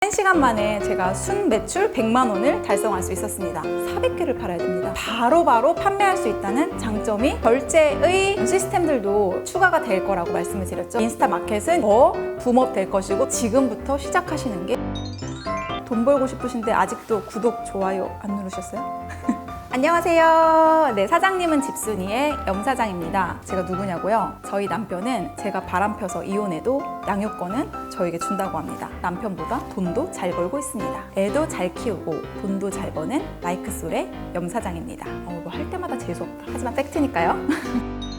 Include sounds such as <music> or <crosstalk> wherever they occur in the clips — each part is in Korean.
1시간 만에 제가 순 매출 100만 원을 달성할 수 있었습니다. 400개를 팔아야 됩니다. 바로 바로 판매할 수 있다는 장점이 결제의 시스템들도 추가가 될 거라고 말씀을 드렸죠. 인스타 마켓은 더 붐업 될 것이고 지금부터 시작하시는 게 돈 벌고 싶으신데 아직도 구독, 좋아요 안 누르셨어요? <laughs> 안녕하세요. 네, 사장님은 집순이의 염사장입니다. 제가 누구냐고요? 저희 남편은 제가 바람 펴서 이혼해도 양육권은 저에게 준다고 합니다. 남편보다 돈도 잘 벌고 있습니다. 애도 잘 키우고 돈도 잘 버는 마이크솔의 염사장입니다. 어, 뭐 할 때마다 재수없다. 하지만 팩트니까요. <laughs>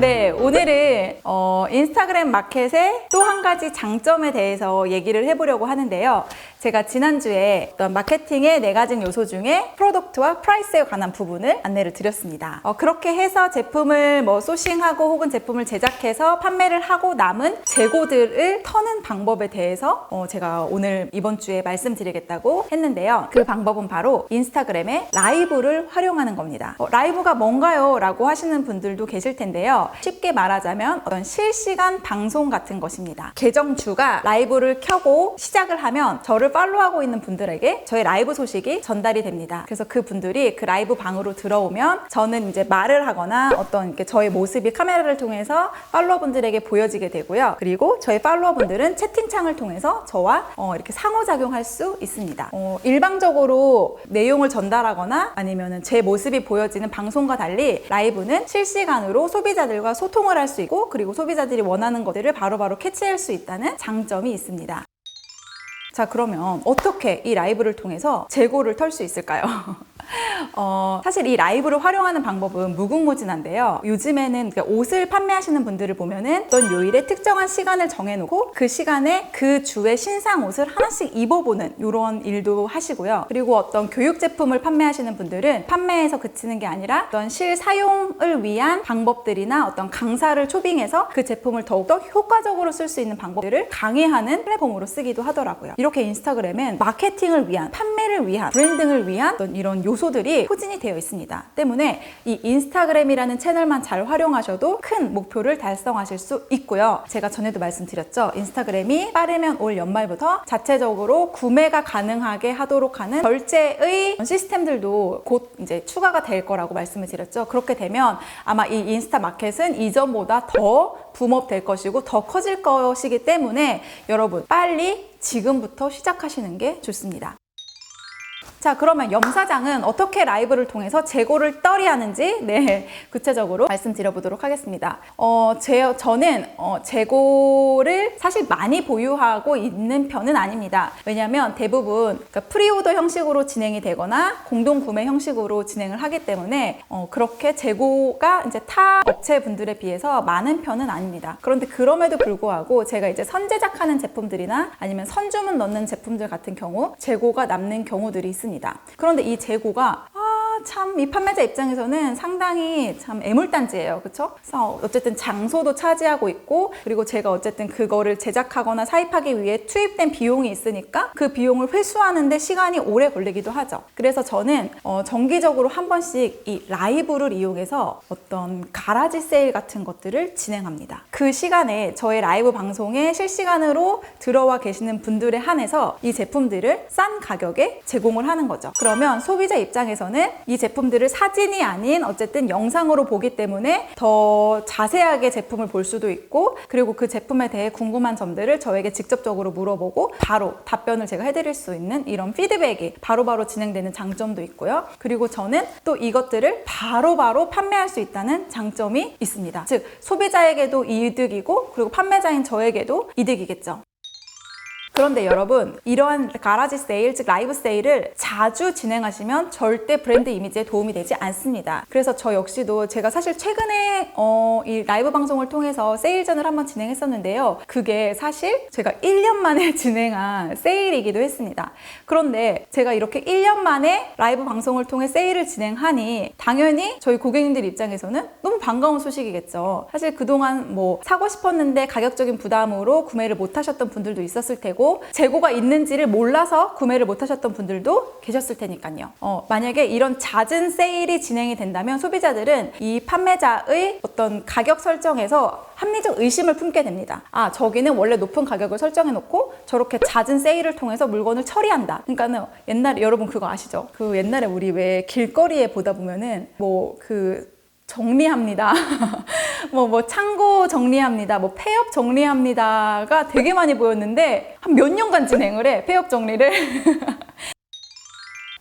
네, 오늘은 어, 인스타그램 마켓의 또 한 가지 장점에 대해서 얘기를 해보려고 하는데요. 제가 지난주에 어떤 마케팅의 네 가지 요소 중에 프로덕트와 프라이스에 관한 부분을 안내를 드렸습니다. 어, 그렇게 해서 제품을 뭐 소싱하고 혹은 제품을 제작해서 판매를 하고 남은 재고들을 터는 방법에 대해서 어, 제가 오늘 이번 주에 말씀드리겠다고 했는데요. 그 방법은 바로 인스타그램의 라이브를 활용하는 겁니다. 어, 라이브가 뭔가요? 라고 하시는 분들도 계실 텐데요. 쉽게 말하자면 어떤 실시간 방송 같은 것입니다. 계정주가 라이브를 켜고 시작을 하면 저를 팔로우하고 있는 분들에게 저의 라이브 소식이 전달이 됩니다. 그래서 그 분들이 그 라이브 방으로 들어오면 저는 이제 말을 하거나 어떤 이렇게 저의 모습이 카메라를 통해서 팔로워분들에게 보여지게 되고요. 그리고 저희 팔로워분들은 채팅창을 통해서 저와 어, 이렇게 상호작용할 수 있습니다. 어, 일방적으로 내용을 전달하거나 아니면 제 모습이 보여지는 방송과 달리 라이브는 실시간으로 소비자들과 소통을 할 수 있고 그리고 소비자들이 원하는 것들을 바로바로 캐치할 수 있다는 장점이 있습니다. 자, 그러면 어떻게 이 라이브를 통해서 재고를 털 수 있을까요? <laughs> 어, 사실 이 라이브를 활용하는 방법은 무궁무진한데요. 요즘에는 그러니까 옷을 판매하시는 분들을 보면은 어떤 요일에 특정한 시간을 정해놓고 그 시간에 그 주의 신상 옷을 하나씩 입어보는 이런 일도 하시고요. 그리고 어떤 교육 제품을 판매하시는 분들은 판매에서 그치는 게 아니라 어떤 실사용을 위한 방법들이나 어떤 강사를 초빙해서 그 제품을 더욱더 효과적으로 쓸 수 있는 방법들을 강의하는 플랫폼으로 쓰기도 하더라고요. 이렇게 인스타그램은 마케팅을 위한, 판매를 위한, 브랜딩을 위한 어떤 이런 요 소들이 포진이 되어 있습니다. 때문에 이 인스타그램이라는 채널만 잘 활용하셔도 큰 목표를 달성하실 수 있고요. 제가 전에도 말씀드렸죠. 인스타그램이 빠르면 올 연말부터 자체적으로 구매가 가능하게 하도록 하는 결제의 시스템들도 곧 이제 추가가 될 거라고 말씀을 드렸죠. 그렇게 되면 아마 이 인스타 마켓은 이전보다 더 붐업 될 것이고 더 커질 것이기 때문에 여러분 빨리 지금부터 시작하시는 게 좋습니다. 자, 그러면 염사장은 어떻게 라이브를 통해서 재고를 떨이하는지 네, <laughs> 구체적으로 말씀드려 보도록 하겠습니다. 어, 제, 저는 어, 재고를 사실 많이 보유하고 있는 편은 아닙니다. 왜냐하면 대부분 그러니까 프리오더 형식으로 진행이 되거나 공동 구매 형식으로 진행을 하기 때문에 어, 그렇게 재고가 이제 타 업체 분들에 비해서 많은 편은 아닙니다. 그런데 그럼에도 불구하고 제가 이제 선제작하는 제품들이나 아니면 선주문 넣는 제품들 같은 경우 재고가 남는 경우들이 있습니다. 그런데 이 재고가 아, 참 이 판매자 입장에서는 상당히 참 애물단지예요. 그렇죠? 그래서 어쨌든 장소도 차지하고 있고 그리고 제가 어쨌든 그거를 제작하거나 사입하기 위해 투입된 비용이 있으니까 그 비용을 회수하는데 시간이 오래 걸리기도 하죠. 그래서 저는 어, 정기적으로 한 번씩 이 라이브를 이용해서 어떤 가라지 세일 같은 것들을 진행합니다. 그 시간에 저의 라이브 방송에 실시간으로 들어와 계시는 분들에 한해서 이 제품들을 싼 가격에 제공을 하는 거죠. 그러면 소비자 입장에서는 이 제품들을 사진이 아닌 어쨌든 영상으로 보기 때문에 더 자세하게 제품을 볼 수도 있고 그리고 그 제품에 대해 궁금한 점들을 저에게 직접적으로 물어보고 바로 답변을 제가 해드릴 수 있는 이런 피드백이 바로바로 진행되는 장점도 있고요. 그리고 저는 또 이것들을 바로 바로 판매할 수 있다는 장점이 있습니다. 즉 소비자에게도 이득이고 그리고 판매자인 저에게도 이득이겠죠. 그런데 여러분 이러한 가라지 세일 즉 라이브 세일을 자주 진행하시면 절대 브랜드 이미지에 도움이 되지 않습니다. 그래서 저 역시도 제가 사실 최근에 어, 이 라이브 방송을 통해서 세일전을 한번 진행했었는데요. 그게 사실 제가 1년 만에 <laughs> 진행한 세일이기도 했습니다. 그런데 제가 이렇게 1년 만에 라이브 방송을 통해 세일을 진행하니 당연히 저희 고객님들 입장에서는 너무 반가운 소식이겠죠. 사실 그동안 뭐 사고 싶었는데 가격적인 부담으로 구매를 못 하셨던 분들도 있었을 테고 그리고 재고가 있는지를 몰라서 구매를 못 하셨던 분들도 계셨을 테니까요. 어, 만약에 이런 잦은 세일이 진행이 된다면 소비자들은 이 판매자의 어떤 가격 설정에서 합리적 의심을 품게 됩니다. 아, 저기는 원래 높은 가격을 설정해 놓고 저렇게 잦은 세일을 통해서 물건을 처리한다. 그러니까는 옛날에 여러분 그거 아시죠? 그 옛날에 우리 왜 길거리에 보다 보면은 뭐그 정리합니다. <laughs> 뭐, 뭐, 창고 정리합니다. 뭐, 폐업 정리합니다가 되게 많이 보였는데, 한 몇 년간 진행을 해, 폐업 정리를. <laughs>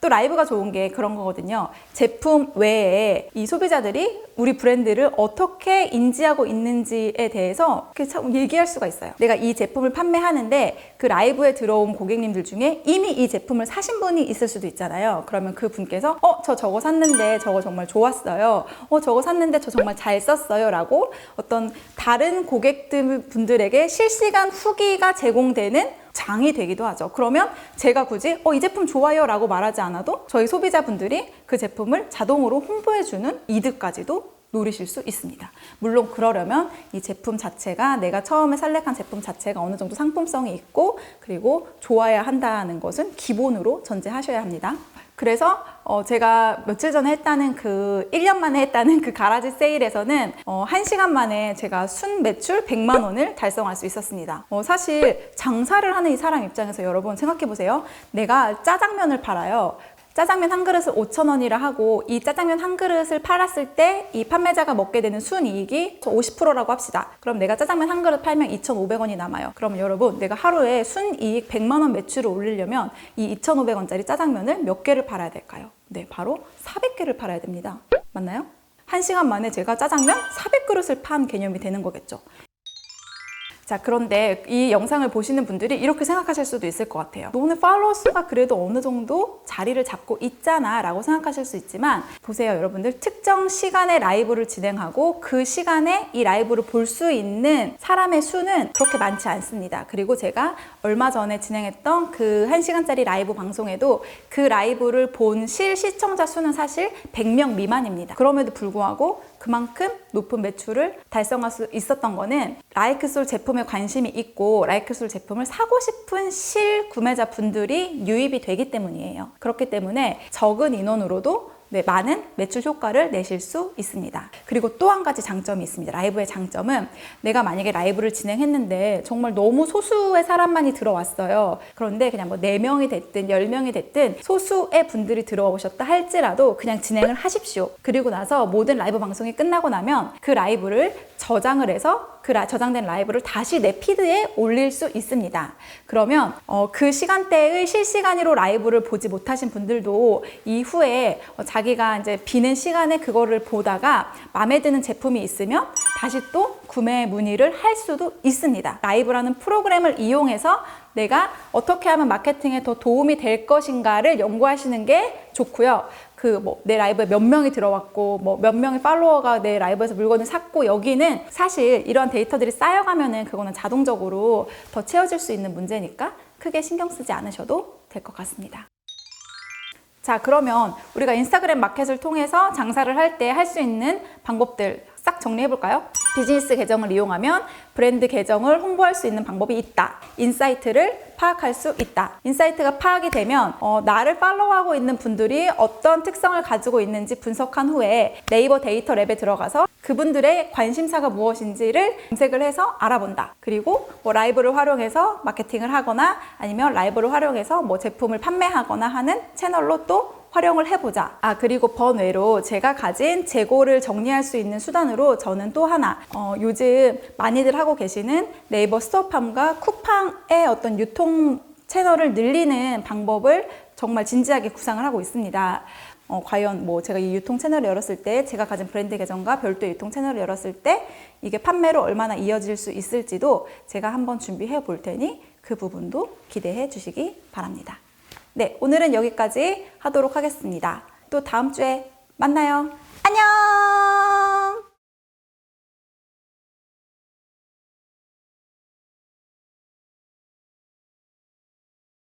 또 라이브가 좋은 게 그런 거거든요. 제품 외에 이 소비자들이 우리 브랜드를 어떻게 인지하고 있는지에 대해서 참 얘기할 수가 있어요. 내가 이 제품을 판매하는데 그 라이브에 들어온 고객님들 중에 이미 이 제품을 사신 분이 있을 수도 있잖아요. 그러면 그 분께서 어, 저 저거 샀는데 저거 정말 좋았어요. 어, 저거 샀는데 저 정말 잘 썼어요. 라고 어떤 다른 고객들 분들에게 실시간 후기가 제공되는 장이 되기도 하죠. 그러면 제가 굳이 어, 이 제품 좋아요 라고 말하지 않아도 저희 소비자분들이 그 제품을 자동으로 홍보해주는 이득까지도 노리실 수 있습니다. 물론 그러려면 이 제품 자체가 내가 처음에 살렉한 제품 자체가 어느 정도 상품성이 있고 그리고 좋아야 한다는 것은 기본으로 전제하셔야 합니다. 그래서 어 제가 며칠 전에 했다는 그 1년 만에 했다는 그 가라지 세일에서는 어 1시간 만에 제가 순 매출 100만 원을 달성할 수 있었습니다. 어 사실 장사를 하는 이 사람 입장에서 여러분 생각해 보세요. 내가 짜장면을 팔아요. 짜장면 한 그릇을 5,000원이라 하고 이 짜장면 한 그릇을 팔았을 때 이 판매자가 먹게 되는 순이익이 50%라고 합시다. 그럼 내가 짜장면 한 그릇 팔면 2,500원이 남아요. 그럼 여러분 내가 하루에 순이익 100만 원 매출을 올리려면 이 2,500원짜리 짜장면을 몇 개를 팔아야 될까요? 네, 바로 400개를 팔아야 됩니다. 맞나요? 한 시간 만에 제가 짜장면 400그릇을 판 개념이 되는 거겠죠. 자, 그런데 이 영상을 보시는 분들이 이렇게 생각하실 수도 있을 것 같아요. 너는 팔로워 수가 그래도 어느 정도 자리를 잡고 있잖아 라고 생각하실 수 있지만 보세요, 여러분들. 특정 시간에 라이브를 진행하고 그 시간에 이 라이브를 볼 수 있는 사람의 수는 그렇게 많지 않습니다. 그리고 제가 얼마 전에 진행했던 그 1시간짜리 라이브 방송에도 그 라이브를 본 실 시청자 수는 사실 100명 미만입니다. 그럼에도 불구하고 그만큼 높은 매출을 달성할 수 있었던 거는 라이크솔 제품에 관심이 있고 라이크솔 제품을 사고 싶은 실 구매자 분들이 유입이 되기 때문이에요. 그렇기 때문에 적은 인원으로도 네, 많은 매출 효과를 내실 수 있습니다. 그리고 또 한 가지 장점이 있습니다. 라이브의 장점은 내가 만약에 라이브를 진행했는데 정말 너무 소수의 사람만이 들어왔어요. 그런데 그냥 뭐 4명이 됐든 10명이 됐든 소수의 분들이 들어오셨다 할지라도 그냥 진행을 하십시오. 그리고 나서 모든 라이브 방송이 끝나고 나면 그 라이브를 저장을 해서 그 라- 저장된 라이브를 다시 내 피드에 올릴 수 있습니다. 그러면 어, 그 시간대의 실시간으로 라이브를 보지 못하신 분들도 이후에 어, 자기가 이제 비는 시간에 그거를 보다가 마음에 드는 제품이 있으면 다시 또 구매 문의를 할 수도 있습니다. 라이브라는 프로그램을 이용해서 내가 어떻게 하면 마케팅에 더 도움이 될 것인가를 연구하시는 게 좋고요. 그 뭐 내 라이브에 몇 명이 들어왔고 뭐 몇 명의 팔로워가 내 라이브에서 물건을 샀고 여기는 사실 이러한 데이터들이 쌓여가면은 그거는 자동적으로 더 채워질 수 있는 문제니까 크게 신경 쓰지 않으셔도 될 것 같습니다. 자, 그러면 우리가 인스타그램 마켓을 통해서 장사를 할 때 할 수 있는 방법들 싹 정리해 볼까요? 비즈니스 계정을 이용하면 브랜드 계정을 홍보할 수 있는 방법이 있다. 인사이트를 파악할 수 있다. 인사이트가 파악이 되면 어, 나를 팔로우하고 있는 분들이 어떤 특성을 가지고 있는지 분석한 후에 네이버 데이터 랩에 들어가서 그분들의 관심사가 무엇인지를 검색을 해서 알아본다. 그리고 뭐 라이브를 활용해서 마케팅을 하거나 아니면 라이브를 활용해서 뭐 제품을 판매하거나 하는 채널로 또 활용을 해보자. 아, 그리고 번외로 제가 가진 재고를 정리할 수 있는 수단으로 저는 또 하나, 어, 요즘 많이들 하고 계시는 네이버 스토어팜과 쿠팡의 어떤 유통 채널을 늘리는 방법을 정말 진지하게 구상을 하고 있습니다. 어, 과연 뭐 제가 이 유통 채널을 열었을 때 제가 가진 브랜드 계정과 별도의 유통 채널을 열었을 때 이게 판매로 얼마나 이어질 수 있을지도 제가 한번 준비해 볼 테니 그 부분도 기대해 주시기 바랍니다. 네, 오늘은 여기까지 하도록 하겠습니다. 또 다음 주에 만나요. 안녕!